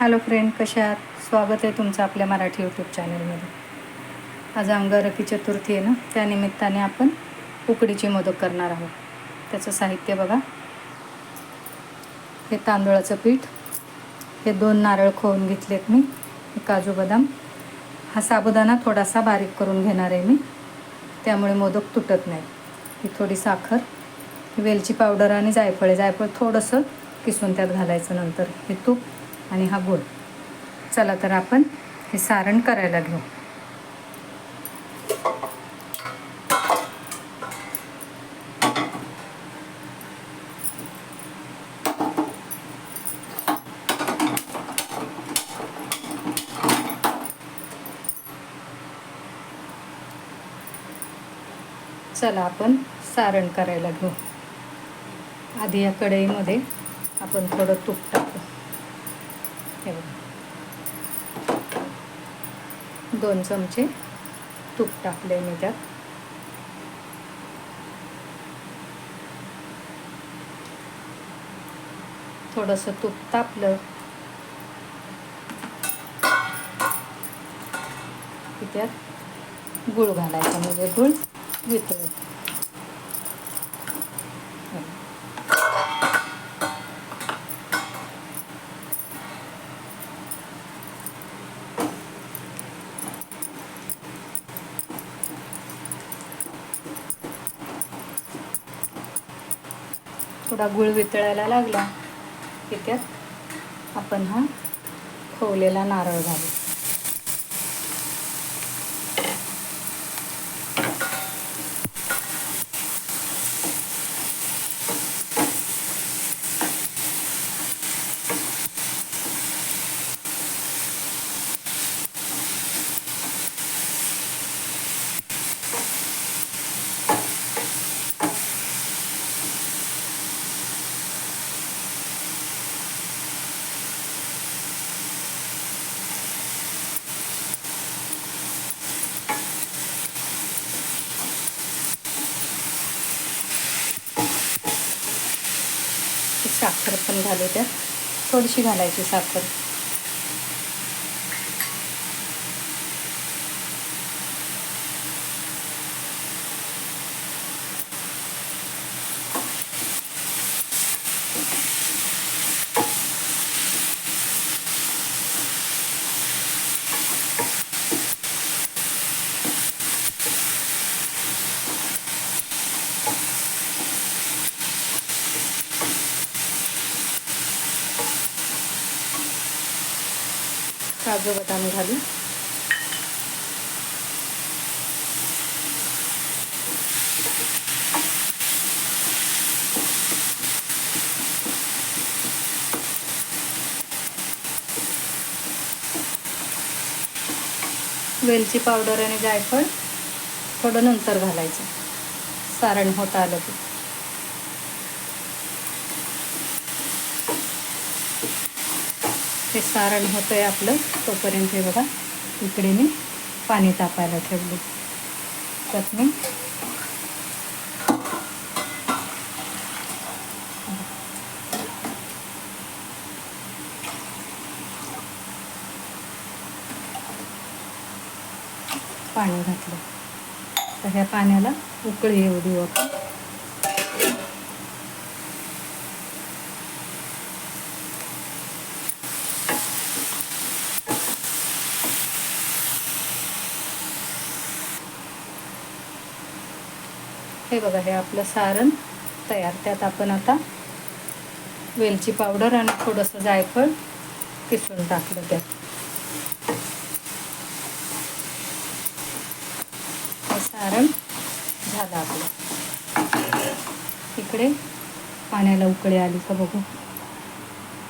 Hello friend कशा आहात? स्वागत आहे तुमचं आपल्या मराठी यूट्यूब चॅनलमध्ये आज अंगारकी चतुर्थी आहे ना त्यानिमित्ताने आपण उकडीची मोदक करणार आहोत. त्याचं साहित्य बघा. हे तांदूळाचं पीठ हे दोन नारळ खोवून घेतलेत मी काजू बदाम. हा साबुदाणा थोडासा बारीक करून घेणार आहे मी. त्यामुळे मोदक तुटत नाही. ही थोडी साखर ही वेलची पावडर आणि जायफळ. आहे जायफळ थोडंसं किसून त्यात घालायचं नंतर. हे तूप आणि हा गोल चला तर आपण हे सारण करायला घेऊ. चला आपण सारण करायला घेऊ. आधी या कढईमध्ये आपण थोडं तूप टाकू. हे बघा. दोन चमचे तूप टाकले मी त्यात. थोडंसं तूप तापलं. की त्यात गुळ घालायचा म्हणजे गुळ वितळ थोडा गुळ वितळायला लागला की त्यात आपण हा खोवलेला नारळ घालू. साखर पण घालू त्यात थोडीशी घालायची साखर. काजू बदाम घालू. वेलची पावडर आणि जायफळ थोडं नंतर घालायचं. सारण होत आलं की. हे सारण होतं आहे आपलं तोपर्यंत हे बघा इकडे मी पाणी तापायला ठेवले. त्यात मी पाणी घातलं. तर ह्या पाण्याला उकळी येऊ देऊ आपण हे बघा हे आपलं सारण तयार. त्यात आपण आता वेलची पावडर आणि थोडंसं जायफळ किसून टाकलं त्यात. हे सारण झालं आपलं. इकडे पाण्याला उकळी आली का बघू.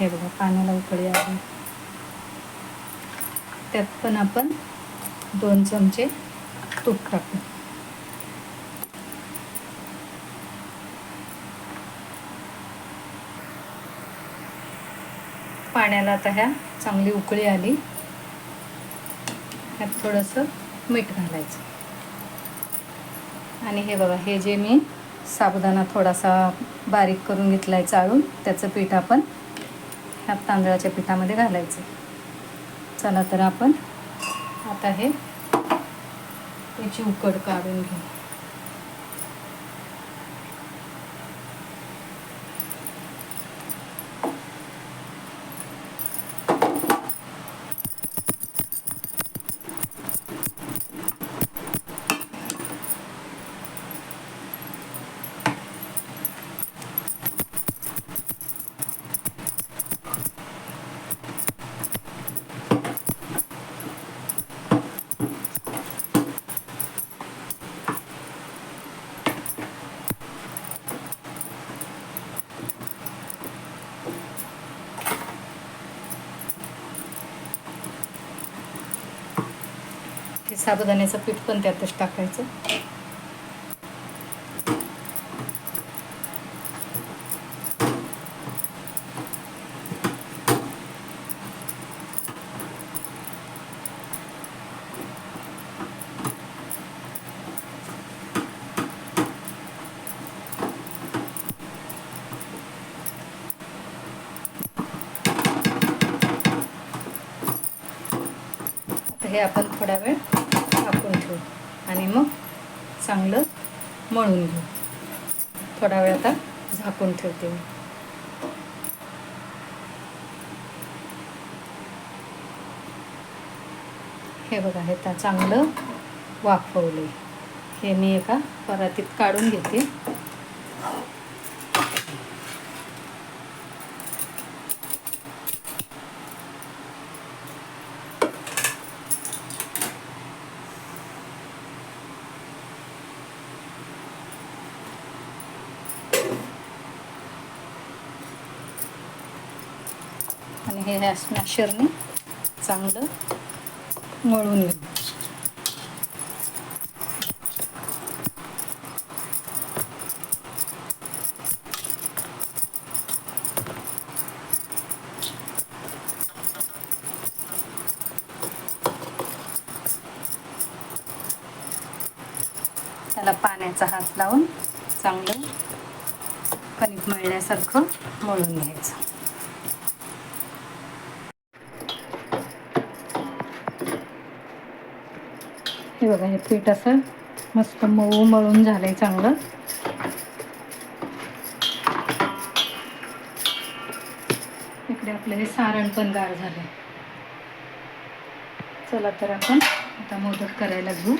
हे बघा पाण्याला उकळी आली. त्यात पण आपण दोन चमचे तूप टाकू. पाण्याला आता ह्या चांगली उकळी आली. ह्यात थोडंसं मीठ घालायचं. आणि हे बघा हे जे मी साबुदाणा थोडासा बारीक करून घेतला आहे चाळून त्याचं पीठ आपण ह्या तांदळाच्या पिठामध्ये घालायचं. चला तर आपण आता हे त्याची उकड काढून घेऊ. साबुदाण्याचं पीठ पण त्यातच टाकायचं. हे आपण थोडा वेळ झाकून ठेवू आणि मग चांगलं मळून घेऊ. थोडा वेळ आता झाकून ठेवते मी. हे बघा हे त्या चांगलं वाफवलं हे मी एका परातीत काढून घेते. हे ह्या स्मॅशरने चांगलं मळून घेऊ. त्याला पाण्याचा हात लावून चांगलं कणिक मळण्यासारखं मळून घ्यायचं. बघा हे पीठ असं मस्त मऊ मळून झालंय चांगलं. इकडे आपलं हे सारण पण गार झालंय. चला तर आपण आता मोदक करायला घेऊ.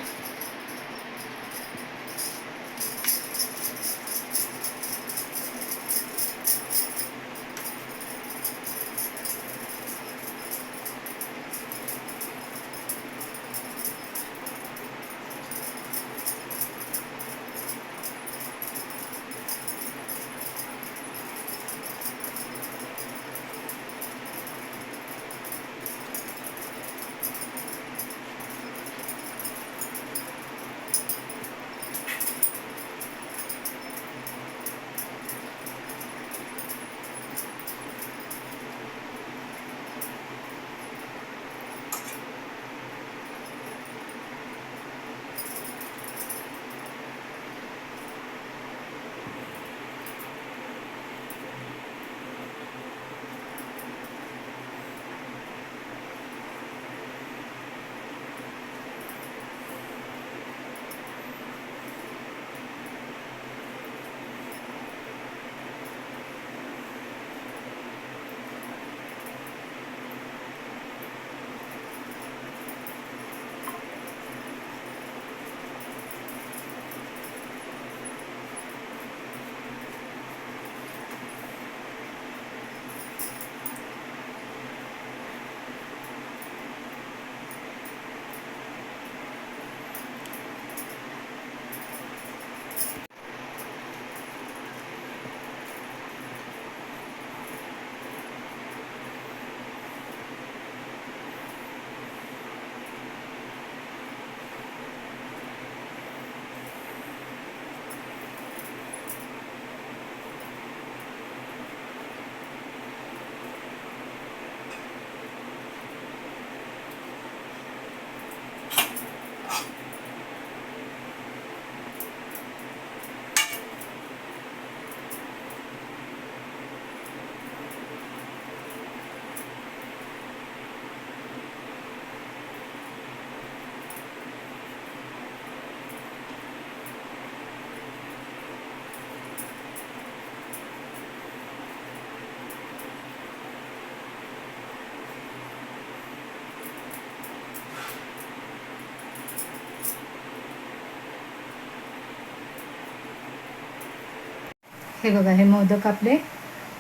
हे बघा हे मोदक आपले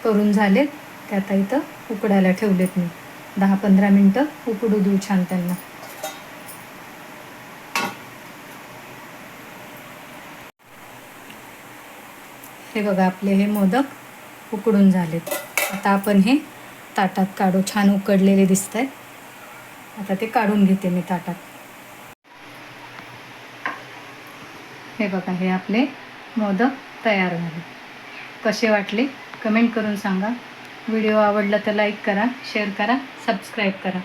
करून झालेत. ते आता इथं उकडायला ठेवलेत मी. दहा पंधरा मिनटं उकडू देऊ छान त्यांना. हे बघा आपले हे मोदक उकडून झालेत. आता आपण हे ताटात काढू. छान उकडलेले दिसत आहेत आता ते काढून घेते मी ताटात. हे बघा हे आपले मोदक तयार झाले कसे वाटले कमेंट करून सांगा. व्हिडिओ आवडला तर लाईक करा शेअर करा सबस्क्राईब करा.